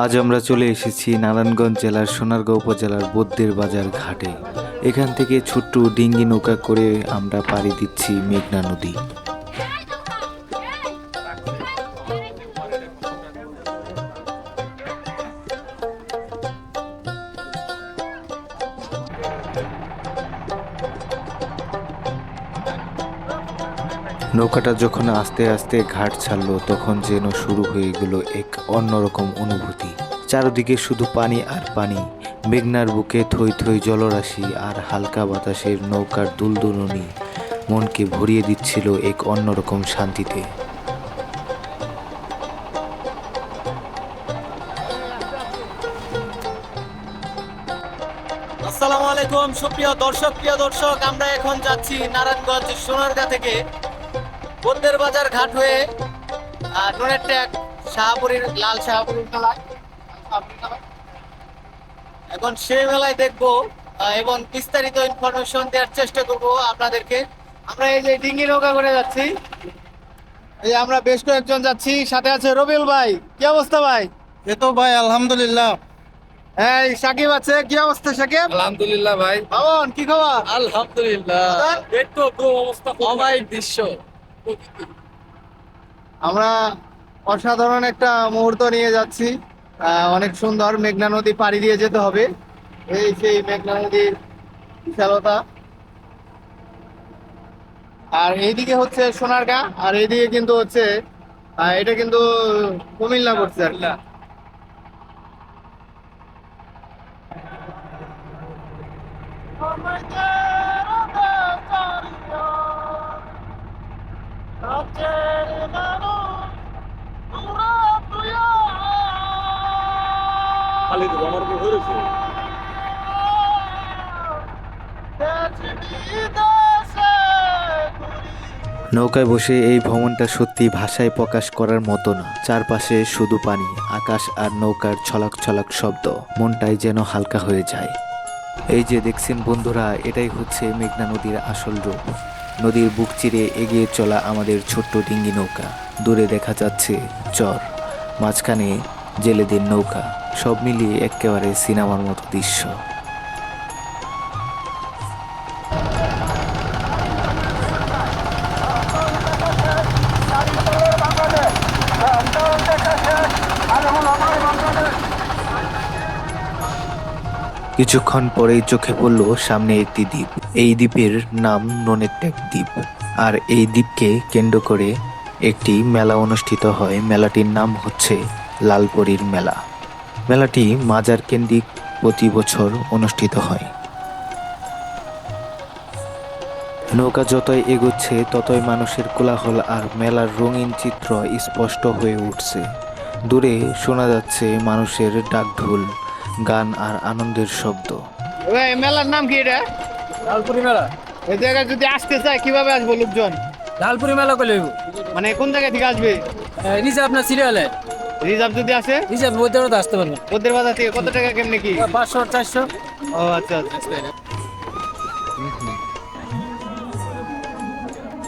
আজ আমরা চলে এসেছি নারায়ণগঞ্জ জেলার সোনারগাঁও উপজেলার বদ্যের বাজার ঘাটে। এখান থেকে ছোট্ট ডিঙ্গি নৌকা করে আমরা পাড়ি দিচ্ছি মেঘনা নদী। নৌকাটা যখন আস্তে আস্তে ঘাট ছাড়লো, তখন যেন শুরু হয়ে গেল এক অন্যরকম অনুভূতি। চারদিকে শুধু পানি আর পানি। মেঘনার বুকে থই থই জলরাশি আর হালকা বাতাসের নৌকার দুলদুলনি মনকে ভরিয়ে দিচ্ছিল এক অন্যরকম শান্তিতে। আসসালামু আলাইকুম, সুপ্রিয় দর্শক, প্রিয় দর্শক, আমরা এখন যাচ্ছি নারায়ণগঞ্জ সোনারগাঁ থেকে। বন্দের বাজার ঘাট হয়ে ডোনের ট্যাগ শাহপুরীর লাল শাহপুরীর মেলায় এখন সেই মেলায় দেখব এবং বিস্তারিত ইনফরমেশন দেওয়ার চেষ্টা করব আপনাদেরকে। আমরা এই যে ডিঙ্গি নৌকা করে যাচ্ছি এই আমরা বেশ কয়েকজন যাচ্ছি সাথে আছে রবিউল ভাই। কি অবস্থা ভাই? এ তো ভাই আলহামদুলিল্লাহ। এই সাকিব আছে কি অবস্থা সাকিব? আলহামদুলিল্লাহ ভাই। বাবন কি খবর? আলহামদুলিল্লাহ। অবস্থা অমায়িক দৃশ্য। আমরা অসাধারণ একটা মুহূর্ত নিয়ে যাচ্ছি। অনেক সুন্দর মেঘনা নদী পাড়ি দিয়ে যেতে হবে। এই সেই মেঘনা নদীর বিশালতা। আর এইদিকে হচ্ছে সোনারগাঁ, আর এইদিকে কিন্তু হচ্ছে এটা কিন্তু কুমিল্লা করছে আর নৌকায় বসে এই ভ্রমণটা সত্যি ভাষায় প্রকাশ করার মতো না। চারপাশে শুধু পানি, আকাশ আর নৌকার ছলাক ছলাক শব্দ। মনটাই যেন হালকা হয়ে যায়। এই যে দেখছেন বন্ধুরা, এটাই হচ্ছে মেঘনা নদীর আসল রূপ। নদীর বুক চিরে এগিয়ে চলা আমাদের ছোট্ট ডিঙ্গি নৌকা। দূরে দেখা যাচ্ছে চর। মাঝখানে জেলেদের নৌকা, সব মিলিয়ে একেবারে সিনেমার মতো দৃশ্য। কিছুক্ষণ পরেই চোখে পড়ল সামনে একটি দ্বীপ। এই দ্বীপের নাম ননেটেক দ্বীপ। আর এই দ্বীপকে কেন্দ্র করে একটি মেলা অনুষ্ঠিত হয়। মেলাটির নাম হচ্ছে লালপরীর মেলা। মেলাটি মাজার কেন্দ্রিক প্রতি বছর অনুষ্ঠিত হয়। নৌকা যতই এগোচ্ছে ততই মানুষের কোলাহল আর মেলার রঙিন চিত্র স্পষ্ট হয়ে উঠছে। দূরে শোনা যাচ্ছে মানুষের ডাকঢোল গান আর আনন্দের শব্দ। মেলার নাম কি এটা? লালপুরি মেলা। এই জায়গায় যদি আসতে চায় কীভাবে আসব লোকজন? লালপুরি মেলা মানে কোন জায়গা থেকে আসবে? নিচে আপনার সিরিয়ালে। রিজার্ভ যদি আসে? নিচে বইতে আসতে পারবেন ওদের বাজার থেকে কত টাকা কেমনে কি? পাঁচশো চারশো। ও আচ্ছা আচ্ছা।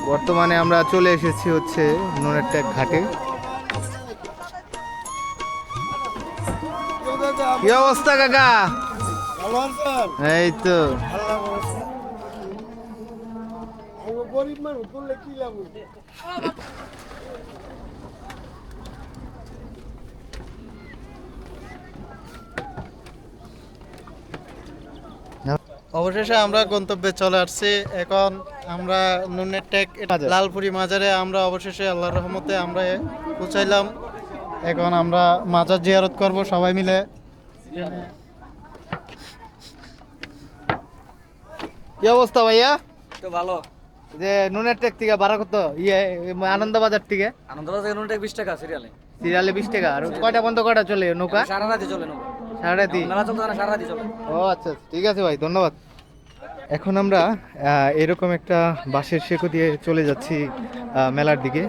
বর্তমানে আমরা চলে এসেছি হচ্ছে নুনের ট্যাগ ঘাটে। কি অবস্থা কাকা? এই তো। অবশেষে আমরা গন্তব্যে চলে আসছি। এখন আমরা নুনের টেক লালপুরি মাজারে আমরা অবশেষে আল্লাহর রহমতে আমরা পৌঁছাইলাম। এখন আমরা মাজার জিয়ারত করব সবাই মিলে। কি অবস্থা ভাইয়া? তো ভালো। যে নুনের টেক থেকে ভাড়া কত? ইয়ে আনন্দ বাজার থেকে আনন্দবাজার নুনটা বিশ টাকা সিরিয়ালে সিরিয়ালে বিশ টাকা। আর কয়টা বন্ধ কয়টা চলে নৌকা? সারা রাতে চলে নেব সাড়ে রাতি মেলা চলতে না সারা রাতে চলে। ও আচ্ছা আচ্ছা, ঠিক আছে ভাই ধন্যবাদ। এখন আমরা এরকম একটা বাঁশের শেকো দিয়ে চলে যাচ্ছি মেলার দিকে।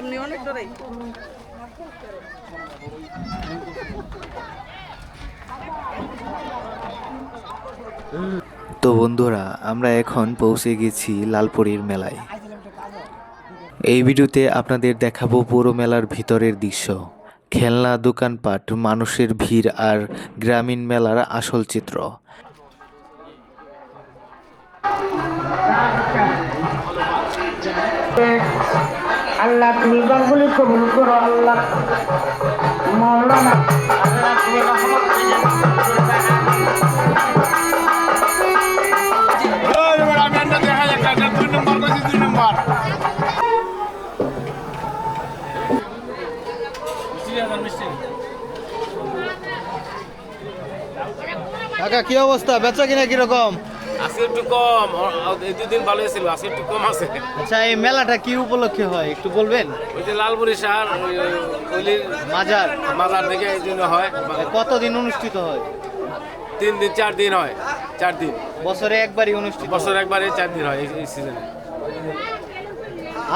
এমনি অনেক ডরাই। তো বন্ধুরা, আমরা এখন পৌঁছে গেছি লালপুরীর মেলায়। এই ভিডিওতে আপনাদের দেখাবো পুরো মেলার ভিতরের দৃশ্য। খেলনা, দোকানপাট, মানুষের ভিড় আর গ্রামীণ মেলার আসল চিত্র। আল্লাহ কাকা কি অবস্থা? বেচা কিনা কীরকম? আজকে একটু কম। এই দুদিন ভালো ছিল আজকে একটু কম আছে। আচ্ছা এই মেলাটা কি উপলক্ষে হয়? একটু বলবেন? ওই যে লালপুরি সার ওইলির মাজার। মাজার থেকে এই জন্য হয়। কতদিন অনুষ্ঠিত হয়? তিন দিন চার দিন হয় চার দিন। বছরে একবারই অনুষ্ঠিত। বছর একবারে চার দিন হয় এই- সিজনে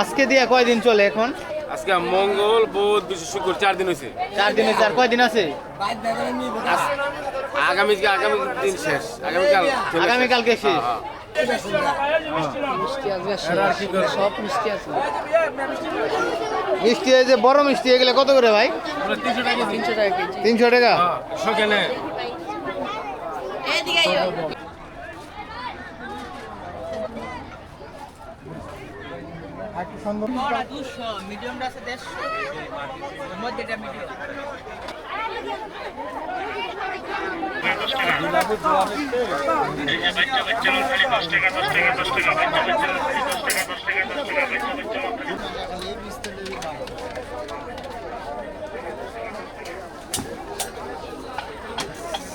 আজকে দিয়ে কয়দিন চলে এখন? আজকে মঙ্গল বুধ বিশ্ব শুক্র চার দিন হয়েছে চার দিনে চার কয়দিন আছে? আগামী আগামী দিন শেষ। আগামীকাল। আগামীকালকে শেষ। হ্যাঁ, মিষ্টি এই যে বড় মিষ্টি এগুলো কত করে ভাই? তিনশো টাকা। হ্যাঁ, সেখানে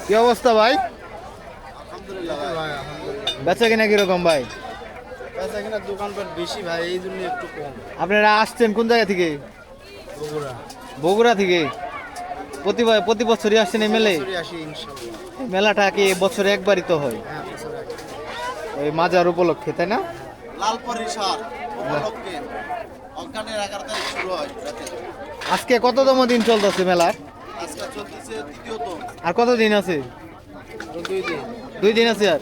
কি অবস্থা ভাই? বেচা কিনা কীরকম ভাই? বেচা কিনা দোকানপাট বেশি ভাই এই জন্য একটু কম। আপনারা আসছেন কোন জায়গা থেকে? বগুড়া। থেকে? প্রতি প্রতি বছরই আসছেন এই মেলে মেলাটা কি বছরে একবারই তো হয়? হ্যাঁ। ওই মাজার উপলক্ষে তাই না? হয়। আজকে কততম দিন চলতেছে মেলার? আর কত দিন আছে? দুই দিন। আছে আর?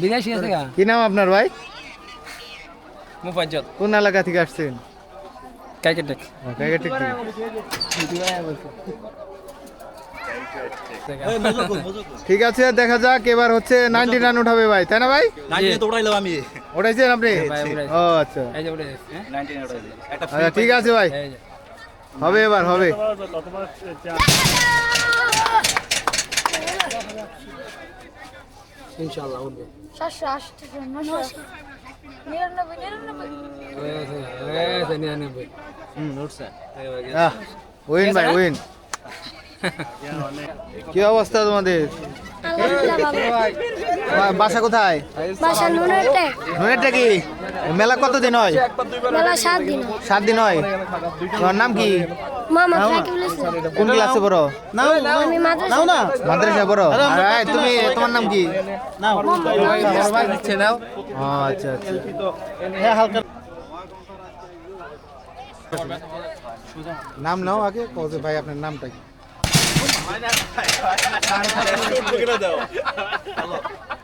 বিরাশি আছে গা? কি নাম আপনার ভাই? মুপাজ্জত কোন এলাকা থেকে আসছেন? কাইকেটেক থেকে। ঠিক আছে দেখা যাক এবার হচ্ছে নাইনটি রান উঠাবে ভাই তাই না ভাই? ওঠাইছেন আপনি? ও আচ্ছা। এই যে উঠে আচ্ছা ঠিক আছে ভাই। হবে এবার হবে। ইনশাআল্লাহ উঠবে সাতশো আটশো নয়শো নিরানব্বই নিরানব্বই। এই যে নিরানব্বই উইন ভাই উইন। কি অবস্থা তোমাদের? বাসা কোথায়? বাসা নুনেরটা। কি? মেলা কত দিন হয়? মেলা সাত দিন সাত দিন হয়। তোমার নাম কি? মামা কোন ক্লাসে পড়ো? আমি মাদ্রাসা মাদ্রাসা পড়ো। আর তুমি তোমার নাম কি? আচ্ছা আচ্ছা। নাম নাও আগে কবে ভাই আপনার নামটা কি?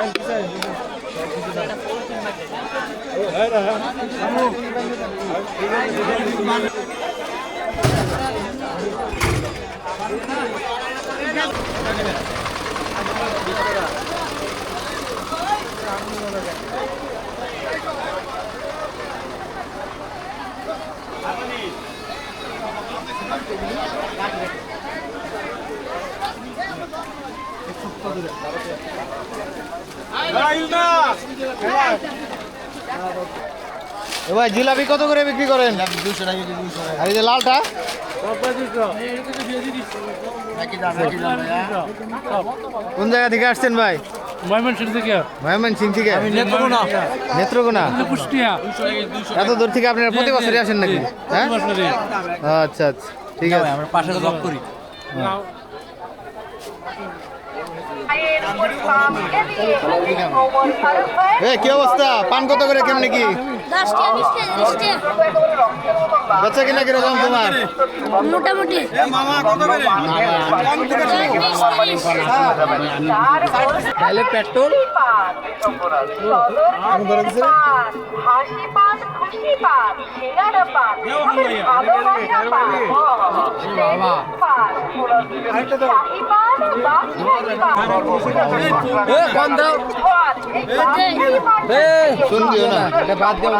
এ ভাই জিলাপি কত করে বিক্রি করেন? দুশো টাকা দুশো আর এই যে লালটা? কোন জায়গা থেকে আসছেন ভাই? ময়মনসিং থেকে? নেত্রকোনা? নেত্রকোনা এত দূর থেকে আপনারা প্রতি বছরই আসেন নাকি? হ্যাঁ? আচ্ছা আচ্ছা ঠিক আছে। আমরা পাশে করি এ কি অবস্থা পান কত করে কেমনি কি? দশ টাকা বিশ টাকা ত্রিশ টাকা বেচা কিনা কীরকম তোমার? মোটামুটি। তাহলে পেট্রোল? হাসি পান খুশি পান সিঙ্গারা পান। ভালোবাসা পান। শাহি পান। বাদশাহী পান। শুন দিও না এটা বাদ না।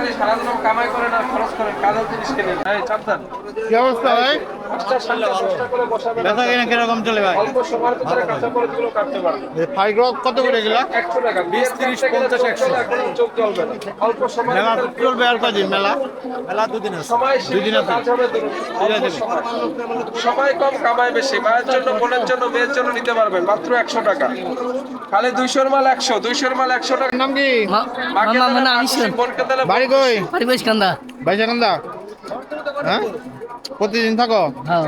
কি অবস্থা ভাই? বেচা কিনা কীরকম চলে ভাই? ফাইভ কত করে গেলা মেলা চলবে আর কদিন? মেলা? মেলা দুদিন আছে। দুদিন আছে। ঠিক আছে। সময়। কম কামাই বেশি। মায়ের জন্য বোনের জন্য মেয়ের জন্য নিতে পারবেন মাত্র একশো টাকা। খালি দুইশোর মাল একশো দুইশোর মাল একশো টাকা। নাম কি? বাড়ি কই? পরিবেশ কান্দা। বাইশাকান্দা হ্যাঁ? প্রতিদিন থাকো? হ্যাঁ।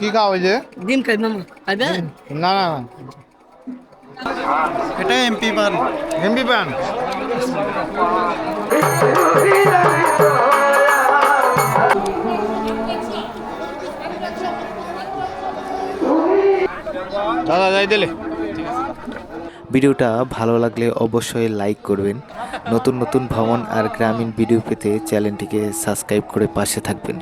কি খাও ওই যে? ডিম খাই মামা। খাইবে? না না এটা এমপি পান। এমবি পান? দাদা যাই দিলে। ভিডিওটা ভালো লাগলে অবশ্যই লাইক করবেন। নতুন নতুন ভবন আর গ্রামীণ ভিডিও পেতে চ্যানেলটিকে সাবস্ক্রাইব করে পাশে থাকবেন।